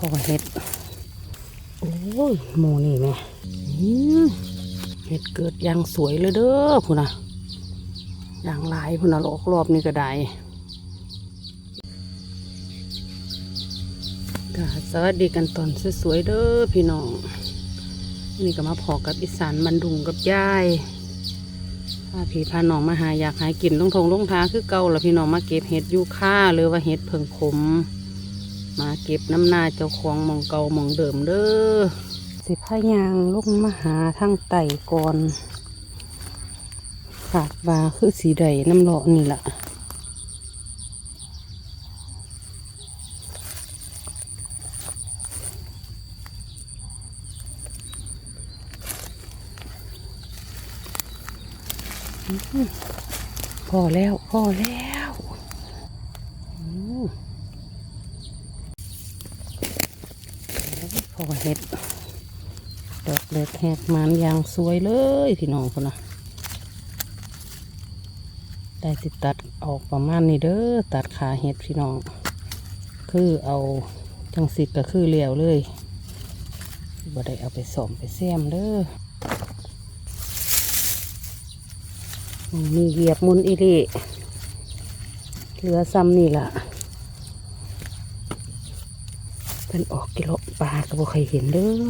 พอเห็ด โอ้ยหมูนี่แม่เห็ดเกิดอยังสวยเลยเด้อพุ่นนะอย่างลายพุ่นนะรอบรอบนี่ก็ได้ก็สวัสดีกันตอนสวยๆเด้อพี่น้อง นี่ก็มาพอกับอีสานบันดุงกับยายพาพี่พาน้องมาหาอยากหายกินลงทงลงท้าคือเก่าแล้วพี่น้องมาเก็บเห็ดยูค่าหรือว่าเห็ดเพิงขม มาเก็บน้ำหน้าเจ้าของมองเก่ามองเดิมเด้อสิพายางลงมาหาทั้งไต่ก่อนขาดบาคือสีใดน้ำเลาะนี่แหละอื้อหือพอแล้ว พอแล้วอืม พอเห็ดดอกเล็กแหกมันยางสวยเลยพี่น้องคนนะได้สิตัดออกประมาณนี้เด้อตัดขาเห็ดพี่น้อง คือเอาจังสิก็คือเลี้ยวเลยบ่ได้เอาไปสมไปแซมเด้อมีเหยียบมุนอีหลีเหลือซ้ำนี่ล่ะ เป็นออกกิโลปลาก็บ่เคยเห็นเด้อ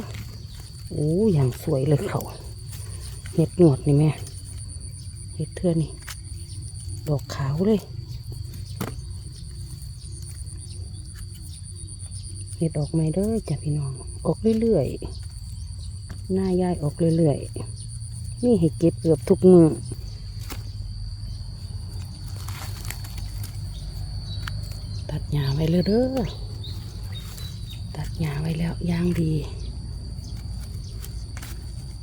โอ้อย่างสวยเลยเขาเห็ดหนวดนี่แม่เห็ดเทือนี่ ดอกขาวเลยเห็ดออกไม่เด้อจ้ะพี่น้อง ออกเรื่อยๆ หน้ายายออกเรื่อยๆ นี่ให้เก็บเกือบทุกมือตัดหญ้าไว้เลยเด้อ ตัดหญ้าไว้แล้วย่างดี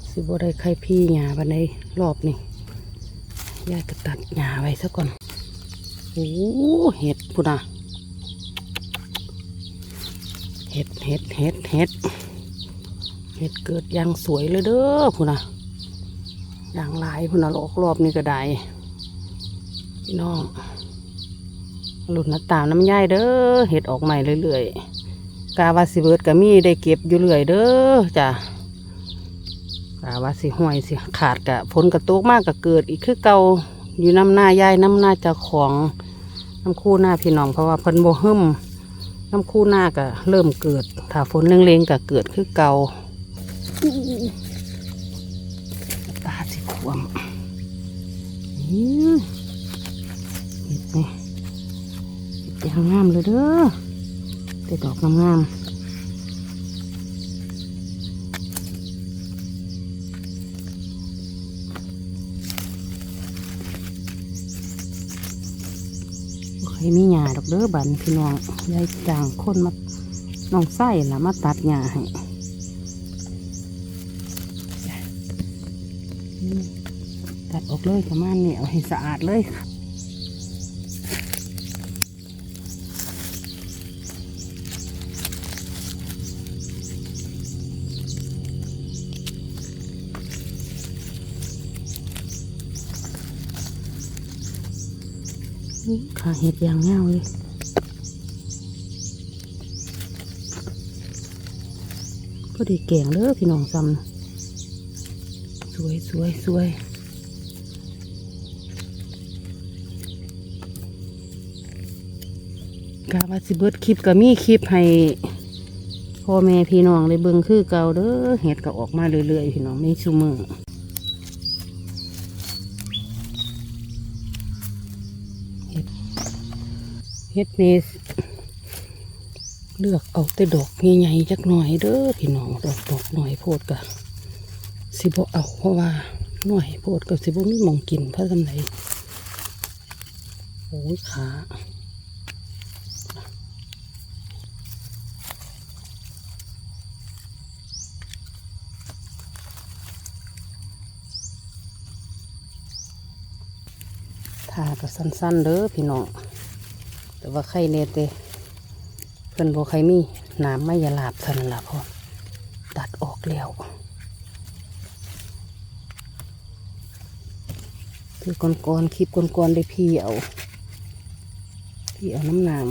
สิบ่ได้ใครพี่หญ้าบันในรอบนี่ยายก็ตัดหญ้าไว้ซะก่อนโอ้เห็ดพุ่นอะเห็ดเห็ดเห็ดเห็ดเห็ดเกิดอยังสวยเลยเด้อพุ่นอะอย่างลายพุ่นอะรอบรอบนี่ก็ได้พี่น้องหลุดน้าตามน้ำย่ายเด้อเห็ดออกใหม่เรื่อยๆ กาวาสิเบิดก็มีได้เก็บอยู่เรื่อยเด้อจ้ะกาวาสิห้วยสิขาดกะฝนกระตกมากก็เกิดอีกคือเก่าอยู่น้ำหน้ายายน้ำหน้าเจ้าของน้ำคู่หน้าพี่น้องเพราะว่าเพิ่นโบหึมน้ำคู่หน้าก็เริ่มเกิด ถ้าฝนเล็งๆก็เกิดคือเก่าตาสิขวมอืมเห็ดนี่เห็ดยางงามเลยเด้อ แต่ดอกงามๆบ่เคยมีหญ้าดอกเด้อบันพี่น้องยายจางคนมาน้องไส้ละมาตัดหญ้าให้ตัดออกเลยประมาณนี้เอาให้สะอาดเลยค่ะ ขาเห็ดยางเงาเลยก็ดีแกงเด้อพี่น้องซ้ำสวยสวยสวยกาว่าสิเบิดคลิปก็มีคลิปให้พ่อแม่พี่น้องได้เบิ่งคือเก่าเด้อเห็ดก็ออกมาเรื่อยๆพี่น้องไม่ชูมือ เฮ็ดนี่เลือกเอาแต่ดอกใหญ่ๆจักหน่อยเด้อพี่น้องดอกดอกหน่อยโพดกะสิบ่เอาเพราะว่าหน่อยโพดกับสิบ่มีมองกินเพราะทำไรโอ้ยขาทาก็สั้นๆเด้อพี่น้อง แต่ว่าไข่เนตเตเพื่อนบอกใครมีน้ำไม่ยาลาบเท่านั้นละพอตัดออกแล้วคือก้อนๆคลิปก้อนๆได้พี่เอาพี่เอาน้ำหนาม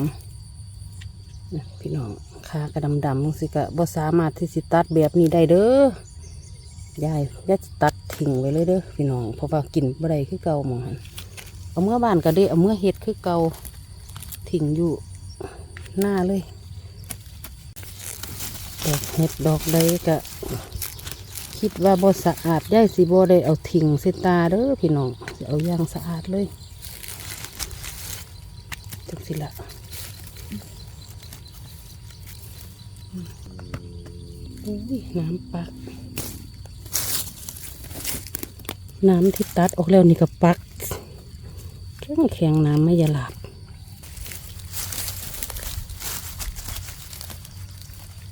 พี่น้องขากระดำดำสิกะบ่สามารถที่สิตัดแบบนี้ได้เด้อยายยายตัดทิ้งไว้เลยเด้อพี่น้องเพราะว่ากินบ่ได้คือเก่าหมองเอาเมื่อบ้านก็ได้เอาเมื่อเฮ็ดคือเก่า ทิ้งอยู่หน้าเลยดอกเห็ดดอกใดก็คิดว่าบ่สะอาดย่ายสิบ่ได้เอาทิ้งใส่ตาเด้อพี่น้องเอาอย่างสะอาดเลยจังสิละอุ้ยน้ำปัก น้ำที่ตัดออกแล้วนี่ก็ปักแข็งแข็งน้ำไม่ยาหลาบ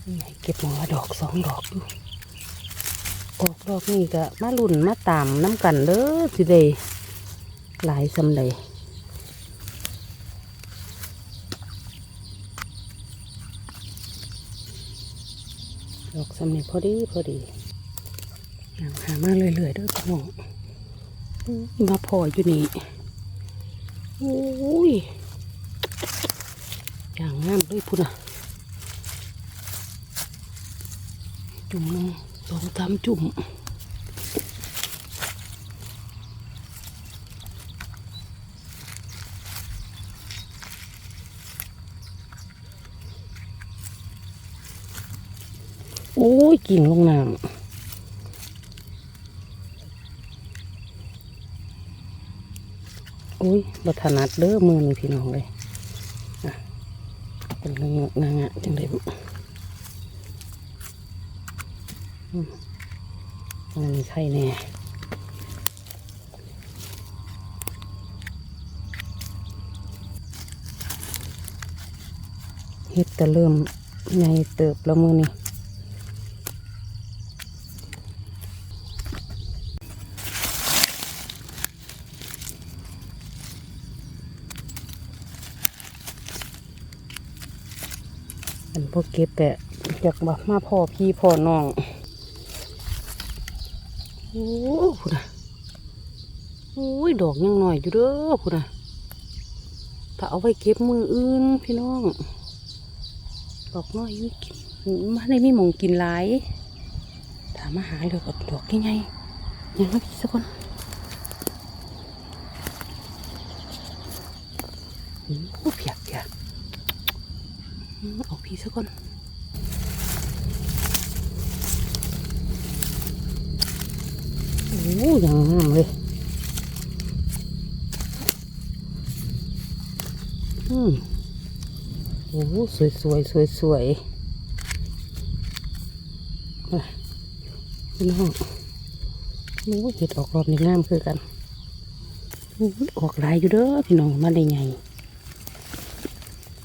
นี่ เก็บมาดอกสองดอกอยู่ออกดอกนี่ก็มาลุ่นมาตามน้ำกันเด้อสิเดหลายสำเลยดอกสำเนีพอดีพอดีอย่างหามาเรื่อยๆเด้อพี่น้องมาพออยู่นี่โอ้ยอย่างงามเลยพุ่นอะ จุ่มหนึ่งสองสามจุ่มโอ้ยกิ่งลงน้ำโอ้ยบัถนัดเด้อมือนี่พี่น้องเลยอะเป็นนางะนางะจังเลยบุ มันมีไข่แน่เฮ็ดก็เริ่มใหญ่เติบแล้วมือนี่อันพวกเก็บแต่อยากบอกมาพ่อพี่พ่อน้อง โอ้พุ่นนะโอ้ยดอกยังหน่อยอยู่เด้อพุ่นนะถ้าเอาไว้เก็บมืออื่นพี่น้อง ดอกน้อยอยู่กินมาได้มีมองกินหลายถามมาหาเลยกับดอกยังไงยังไม่พี่สักคนโอ้เพียกเพียกอืมเอาพี่สักคน โอ้ยยังงามเลยอืมโอ้สวยสวยสวยสวยพี่น้องโอ้ยเห็ดออกรอบนี้งามคือกันโอ้ยออกลายอยู่เด้อพี่น้องมาได้ไง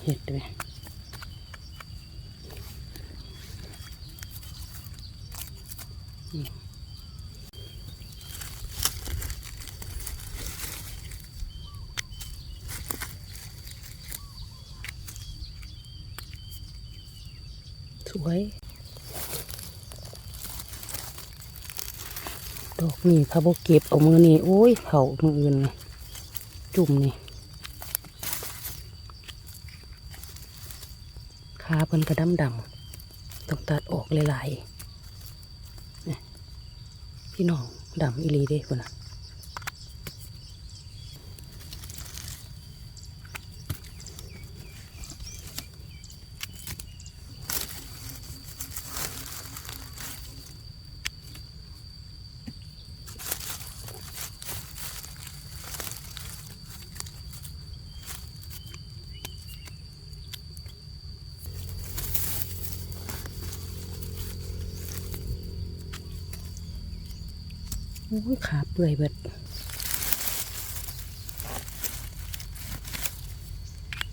เห็ดเลยสวย ดอกนี่พาโบเก็บเอามือนี่โอ้ยเผามืออื่นเลยจุ่มนี่ขาเพิ่นกระดำดำต้องตัดออกหลายๆพี่น้องดำอีลีเด้คนน่ะ ขาเปื่อยเบิด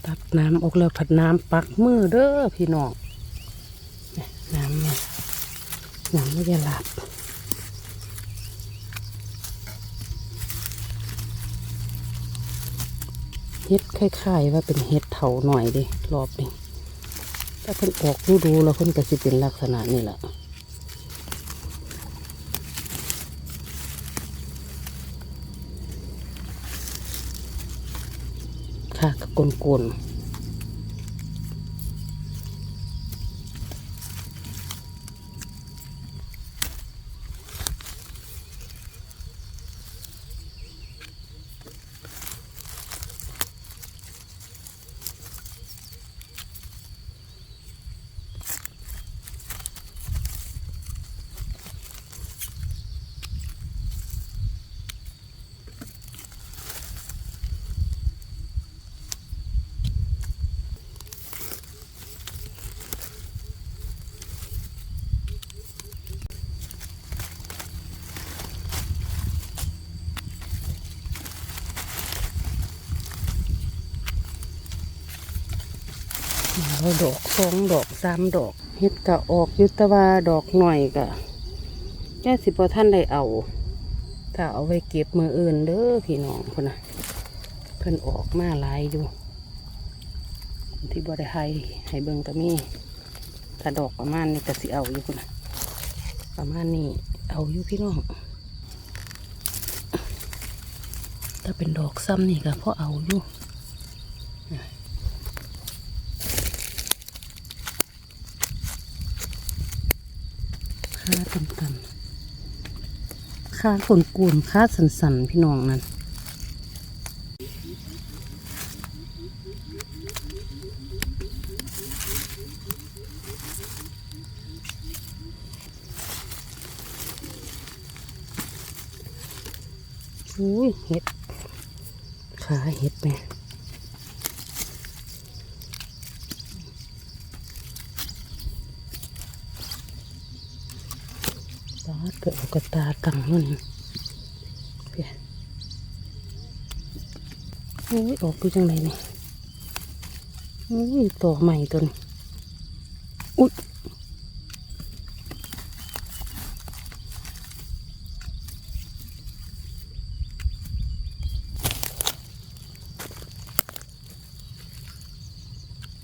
ตักน้ำออกแล้วผัดน้ำปักมือเด้อพี่น้องน้ำเนี่ยน้ำไม่จะหลับเฮ็ดคล้ายๆว่าเป็นเฮ็ดเถาหน่อยดิรอบนี้ถ้าเพิ่นออกดูๆแล้วเพิ่นก็สิเป็นลักษณะนี่แหละ ค่ะกับ กลน เอาดอกสองดอกสามดอกเฮ็ดกะออกยุตวาดอกหน่อยกะแค่สิบท่านได้เอา ถ้าเอาไว้เก็บมืออื่นเด้อพี่น้องพุ่นนะเพิ่นออกมาหลายอยู่ที่บ่ได้ให้ให้เบิ่งก็มีถ้าดอกประมาณนี้ก็สิเอาอยู่พุ่นนะประมาณนี้เอาอยู่พี่น้องถ้าเป็นดอกซ้ำนี่ก็พอเอาอยู่ ค่าต่ำๆค่าขนกูนค่าสันๆ พี่น้องนั่นอุ้ยเห็ด ขาเห็ดแม่ตา เกิดกระตาตังมันเพียโอ้ยออกกูจังไรนี่อุ้ยต่อใหม่ตัวนี้อุ้ย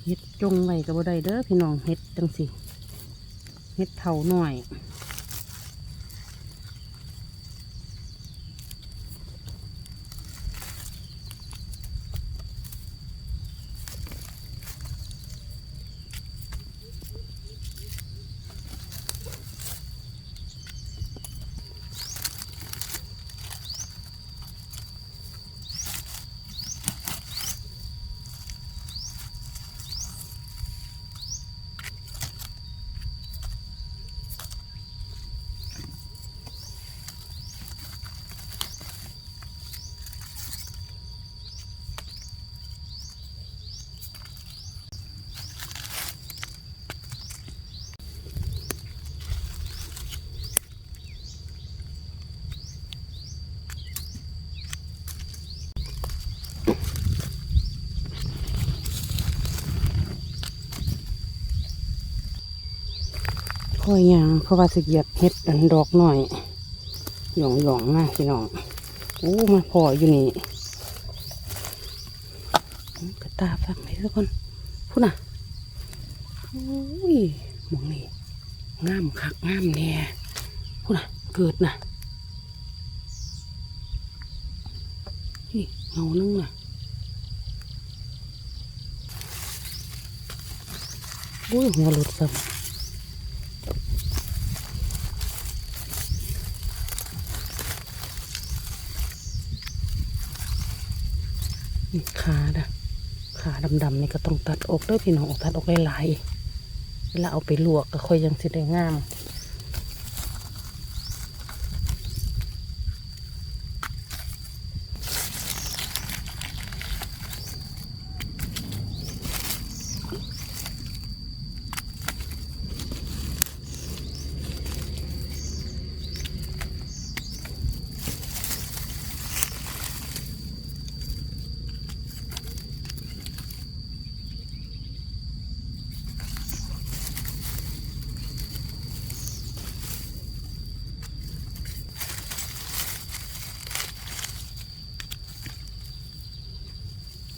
เฮ็ดจงไว้กับบ่ได้เด้อพี่น้องเฮ็ดจังสิเฮ็ดเท่าหน่อย พ่อยยางเพราะว่าสิเหยียบเฮ็ดอันดอกหน่อยหยองหยองมากพี่น้องโอ้มาพออยู่นี่กระตาฟังเลยทุกคนพูดน่ะโอ้ยมองนี่งามคักงามแน่พูดน่ะ เกิดน่ะนี่เงานึ่งน่ะโอ้ยหัวหลุดซ้ำ นี่ ขาดะขาดำๆนี่ก็ต้องตัดออกด้วยพี่น้องตัดออกหลายๆเวลาเอาไปลวกก็ค่อยยังสิได้งาม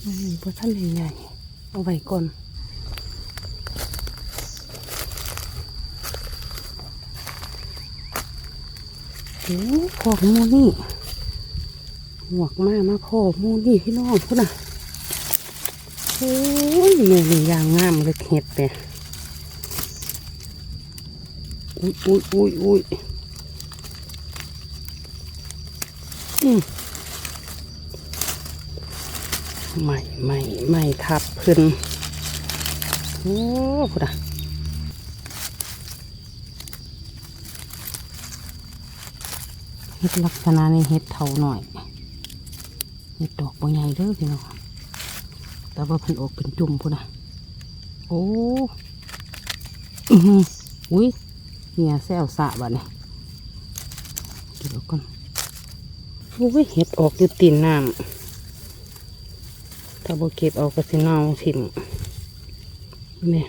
อืมพอท่านใหญ่ๆเอาไว้ก่อนโอ้ขอกมูนี่หวกมามาพ่อมูนี่พี่น้องพุ่นน่ะโอ้ยเนี่ยนี่ยางงามเลยเห็ดเนี่ยอุ้ยอุ้ยอุ้ยอุ้ยอืม ไม่ไม่ไม่ทับขึ้นโอ้พุดะเฮ็ดลักษณะนี้เฮ็ดเท่าหน่อยเฮ็ดดอกบางใหญ่เด้อพี่น้องแต่ว่าเพิ่นออกเป็นจุ่มพุดะโอ้อือหืออุ้ยเนี่ยแซวสะบัดนี่เดี๋ยวก่อนโอ้ยเฮ็ดออกอยู่ตีนน้ำ ถ้าบ่เก็บเอาก็สิเน่าถิ่มนี่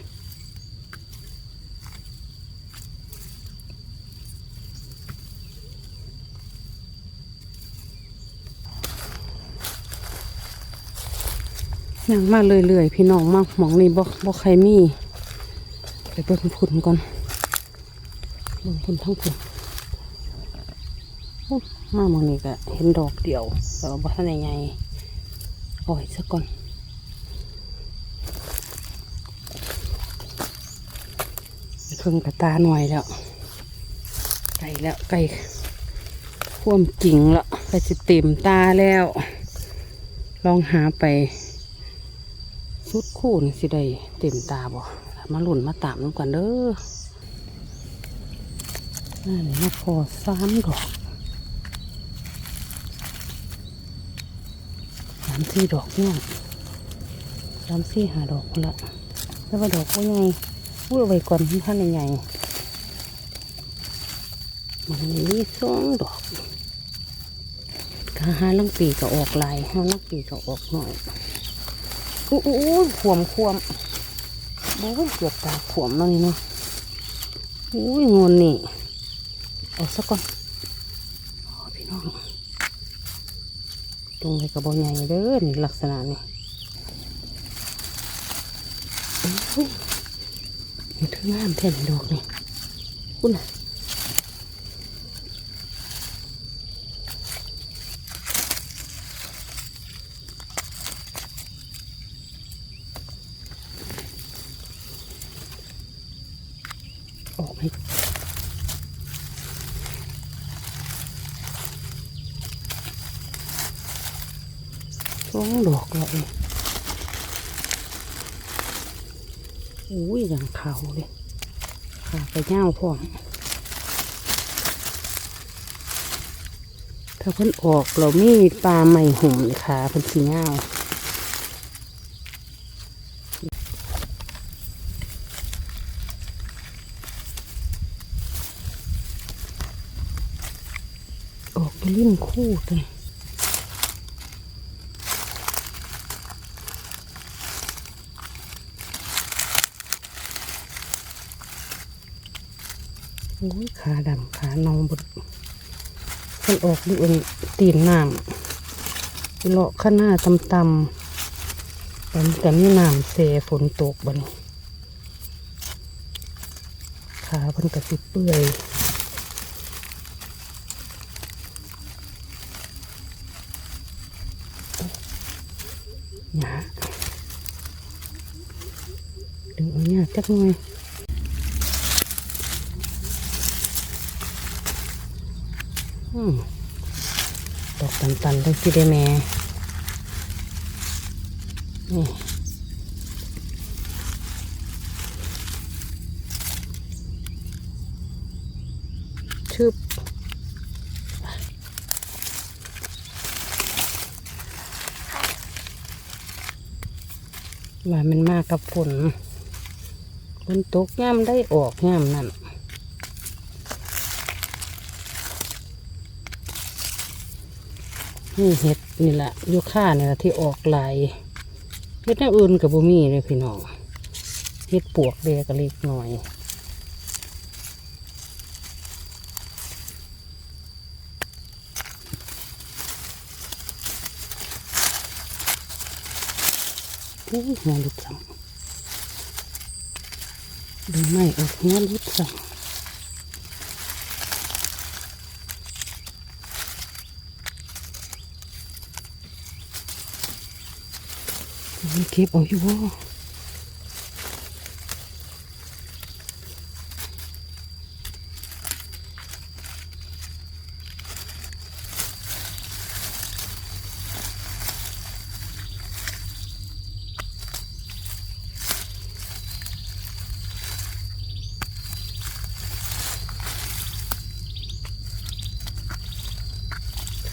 ยังมาเรื่อยๆพี่น้องมาหมองนี่บ่บ่ใครมีไปเบิ่งพุ่นก่อนเบิ่งพุ่นทั้งพุ่นอู้มาหมองนี่ก็เห็นดอกเดียวแต่ว่าบ่ทันใหญ่ ปล่อยซะก่อนไปครึ่งกระตาหน่อยแล้ว ไก่แล้วไก่ข่วมจริงแล้วไก่สิเต็มตาแล้ว ลองหาไปสุดคู่นี่สิได้เต็มตาบ่มาหลุ่นมาตามน้ำกันเด้อนั่นนี่พอสามดอกามสี่ดอกเนี่ยสามสี่หาดอกละแล้วว่าดอกว่าไงพูดเอาไว้ก่อนท่านใหญ่มันมีสองดอกถ้าหาลังปีก็ออกลายหาลังปีก็ออกหน่อยอู้อู้ขวมขวมโอ้ยเกือบตาขวมแล้วนี่เนาะอุ้ยงนนี่เอาสักก่อนอ๋อพี่น้อง ตรงไปกระบอกใหญ่เด้อนี่ลักษณะนี่อุ้ยเห็นงามแท่นดอกนี่คุณน่ะออกให้สองดอกแล้วเองอุ้ยอย่างเขาเลยขาไป เงาพร้อมถ้าเพิ่นออกเรามีปลาใหม่หุ่มค่ะเพิ่นสีเงาออกไปริมคู่กันโอ้ยขาดำขาเนองบดมันออกดูอันตีนน้ำเลาะข้างหน้าตำตำๆแต่แต่มีน้ำเสฝนตกบันขาเพิ่นกระสิเปื่อยหยาดึงเอาเนี่ยจักหน่อย อืมด อกตันๆต้องสิได้แม่นี่ชึบว่ามันมากับฝนฝนตกย่ำได้ออกย่ำนั่น นี่เห็ดนี่แหละยูค่านี่แหละที่ออกลายเห็ดแนวอื่นกับบุมีเลยพี่น้องเห็ดปวกเดียกเล็กหน่อยโอ้ยหัวลุดสั่งดูไม่ออกหัวลุดสั่ง มันเก็บเอาอยู่บ่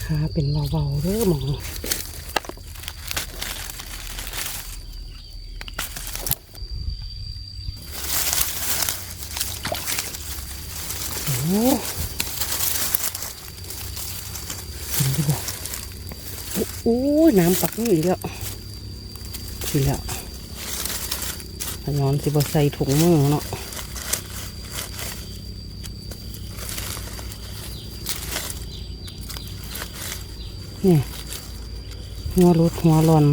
ขาเป็นเบาๆเด้อหมอง โอ้โหเห็นดูบ่โอ้โหน้ำปักนี่อีกแล้วสิแล้วขย้อนสิบ่ใส่ถุงมือเนาะนี่หัวรุดหัวหลอน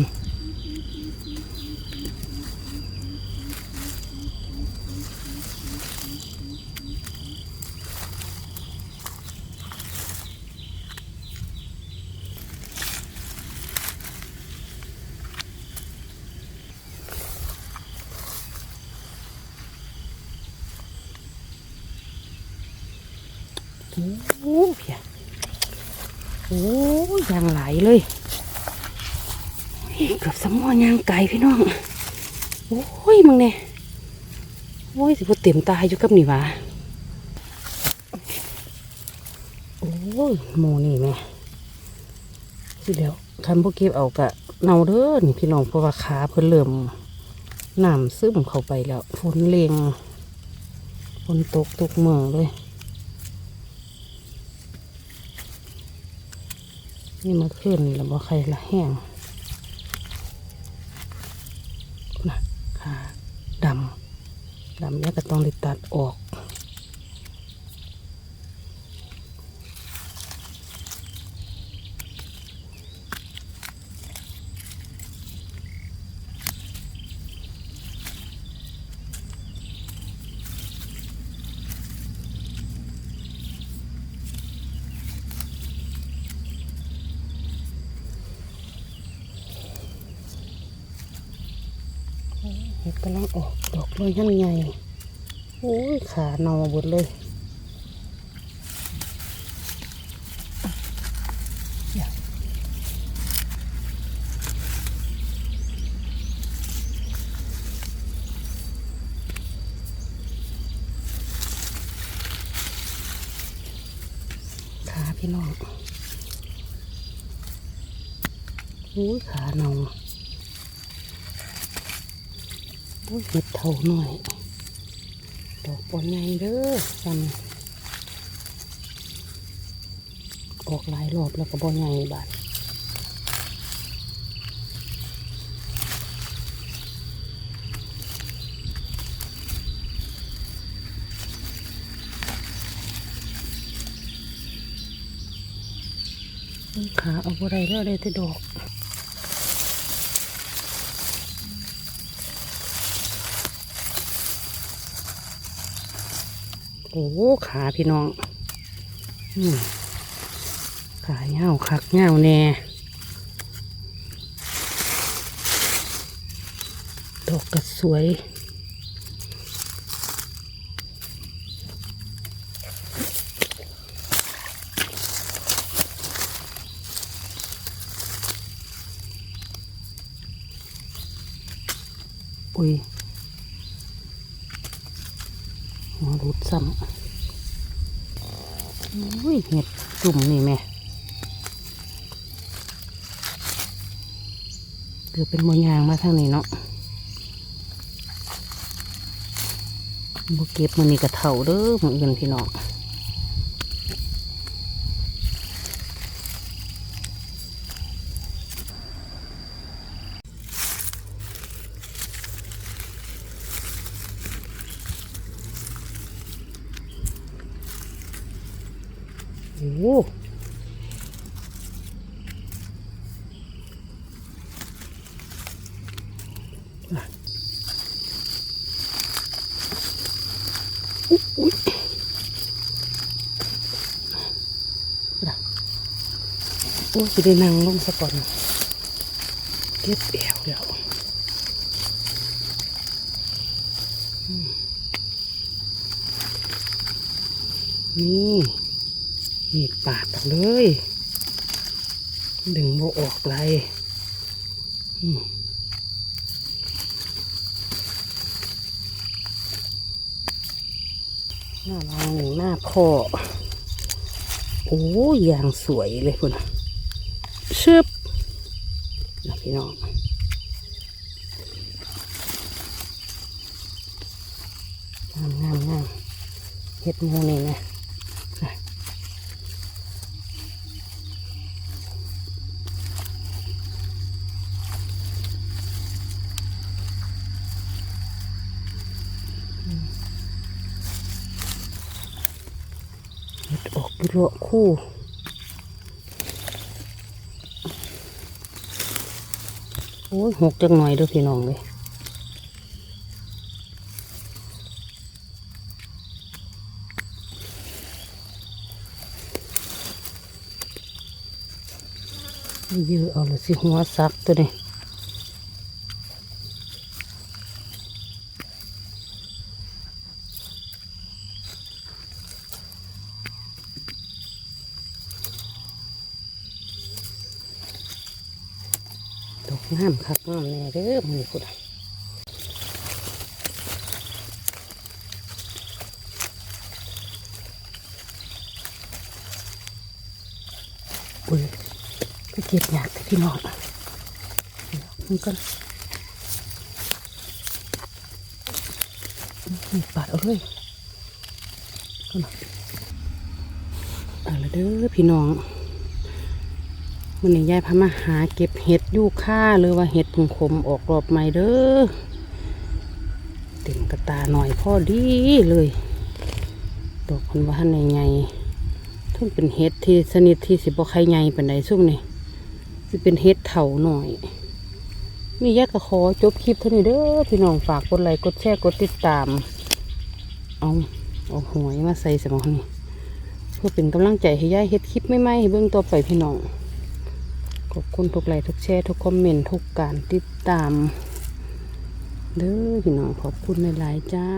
โอ้เพียโอ้ยางไหลเลยเฮ้ยเกือบสมอยางไก่พี่น้อง โอ้ยมึงเนี่ยโอ้ยสิบ่เต็มตาอยู่กับนี่วะโอ้ยโมนี่แม่สิเดี๋ยวคันพวกเก็บเอากะเนาเด้อนี่พี่น้องเพราะว่าขาเพิ่นเริ่มน้ำซึมเข้าไปแล้วฝนเลงฝนตกทุกเมืองเลยนี่มาขึ้นแล้วบ่ใครละแห้งนะขาดำดำนี้ก็ต้องได้ตัดออก เห็ดกำลังออกดอกเลยยังใหญ่โอ้ยขาเนาหมดเลยขาพี่น้องโอ้ยขาเนา โอ้ย เท่าหน่อย ดอกปนใหญ่เด้อซันออกหลายรอบแล้วก็บ่ใหญ่บาดขาเอาบ่ได้แล้วเลยแต่ดอก อ้ขาพี่น้องอขาเงาคักเงาแน่ดอกก็สวย อุ้ย หัวรุดซ้ำอุ้ยเห็ด จุ่มนี่แม่เกือบเป็นโมยางมาทางนี้เนาะบเก็บมันนี่กระเถาเด้อเหมือนกันพี่น้องโอ้โหน่ะอุ๊ยอุ๊ยน่ะโอ้ย จะได้นั่งลงซะก่อนเก็บแอวเดี๋ยวนี่มีดปาดออกเลย ดึงโมออกเลยหน้าลางหน้าคอโอ้ยอย่างสวยเลยคุณน่ะ ชึบนะพี่น้องงามงามเห็ดมูนี่นะเห็ดออกบุโรคู่ โอ้ยหกจังหน่อยด้อพี่น้องเลยเยอะเอาละสิหัวซักตัวนี้ตกน้ำคักน้ำแน่เด้อมือพุดอุ้ยไปเก็บหยาดแต่พี่น้อง มันก็นี่ปาดเอาเลยก็นะเอาละเด้อพี่น้องวันนี้ยายพามาหาเก็บเห็ดยูค่าหรือว่าเห็ดผงขมออกรอบใหม่เด้อเต็มกระตาหน่อยพอดีเลยดอกคนว่าท่านในไงทุ่นเป็นเห็ดที่สนิทที่สิบบ่ใครไงเป็นไดซุ่มนี่สิเป็นเห็ดเถาหน่อย มีแยากระขอจบคลิปเท่านี้เด้อพี่น้องฝากกดไลค์กดแชร์กดติดตาม เอาเอาหวยมาใส่สมองนี่เพื่อเป็นกำลังใจให้ยายเฮ็ดคลิปไม่ไหมให้เบิ่งต่อไปพี่น้องขอบคุณทุกไลค์ทุกแชร์ทุกคอมเมนต์ทุกการติดตาม เด้อพี่น้องขอบคุณหลายๆจ้า